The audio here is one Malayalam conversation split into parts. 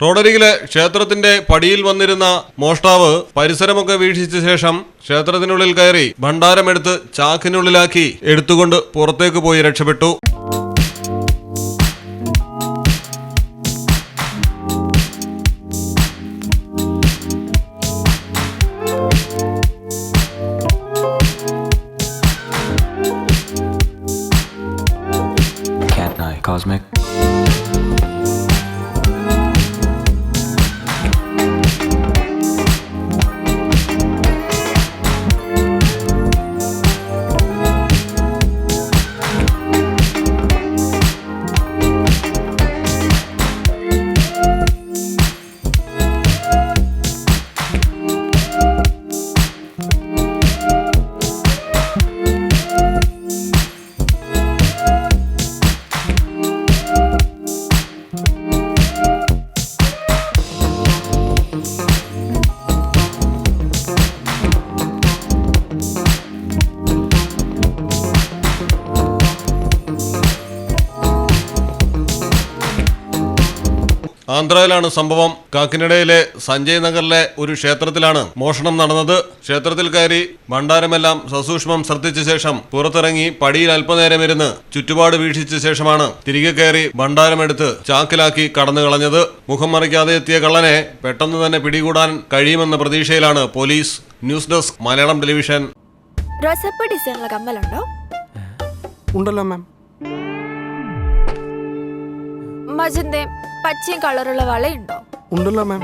റോഡരികിലെ ക്ഷേത്രത്തിന്റെ പടിയിൽ വന്നിരുന്ന മോഷ്ടാവ് പരിസരമൊക്കെ വീക്ഷിച്ച ശേഷം ക്ഷേത്രത്തിനുള്ളിൽ കയറി ഭണ്ഡാരമെടുത്ത് ചാക്കിനുള്ളിലാക്കി എടുത്തുകൊണ്ട് പുറത്തേക്ക് പോയി രക്ഷപ്പെട്ടു Cosmic. ആന്ധ്രയിലാണ് സംഭവം. കാക്കിനിടയിലെ സഞ്ജയ് നഗറിലെ ഒരു ക്ഷേത്രത്തിലാണ് മോഷണം നടന്നത്. ക്ഷേത്രത്തിൽ കയറി ഭണ്ഡാരമെല്ലാം സസൂക്ഷ്മം ശ്രദ്ധിച്ച ശേഷം പുറത്തിറങ്ങി പടിയിൽ അല്പനേരം ഇരുന്ന് ചുറ്റുപാട് വീക്ഷിച്ച ശേഷമാണ് തിരികെ കയറി ഭണ്ഡാരമെടുത്ത് ചാക്കിലാക്കി കടന്നു കളഞ്ഞത്. മുഖം മറിക്കാതെ എത്തിയ കള്ളനെ പെട്ടെന്ന് തന്നെ പിടികൂടാൻ കഴിയുമെന്ന പ്രതീക്ഷയിലാണ് police. News desk Malayalam television. റോസപ്പ് ഡിസൈനുള്ള കമ്മലുണ്ടോ? ഉണ്ടല്ലോ മാം. മജന്തയും പച്ചയും കളറുള്ള വളയുണ്ടോ? ഉണ്ടല്ലോ മാം.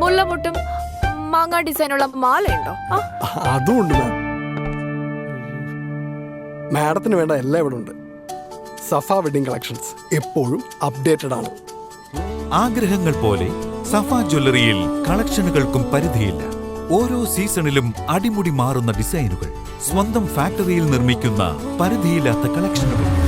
മുല്ലമുട്ടും മാങ്ങ ഡിസൈനുള്ള മാലയുണ്ടോ? ഉണ്ട് മാം. മാഡത്തിന് വേണ്ട എല്ലാം ഇവിടെ ഉണ്ട്. സഫ വെഡിങ് കളക്ഷൻസ് എപ്പോഴും അപ്ഡേറ്റഡ് ആണ്. ആഗ്രഹങ്ങൾ പോലെ സഫ ജ്വല്ലറിയിൽ കളക്ഷനുകൾക്കും പരിധിയില്ല. ഓരോ സീസണിലും അടിമുടി മാറുന്ന ഡിസൈനുകൾ സ്വന്തം ഫാക്ടറിയിൽ നിർമ്മിക്കുന്ന പരിധിയില്ലാത്ത കളക്ഷനുകൾ.